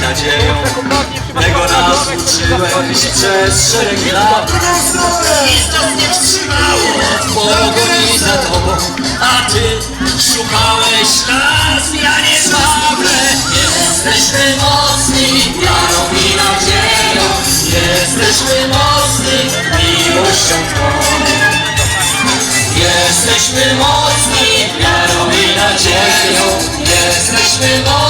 nadzieją. Tego nas uczyłeś przez szereg lat. Nic nas nie wstrzymało Pogoni za tobą A ty szukałeś nas. Ja nie zawrę. Jesteśmy mocni Wiarą i nadzieją. Jesteśmy mocni Miłością Twą. Jesteśmy mocni Wiarą i nadzieją. Jesteśmy mocni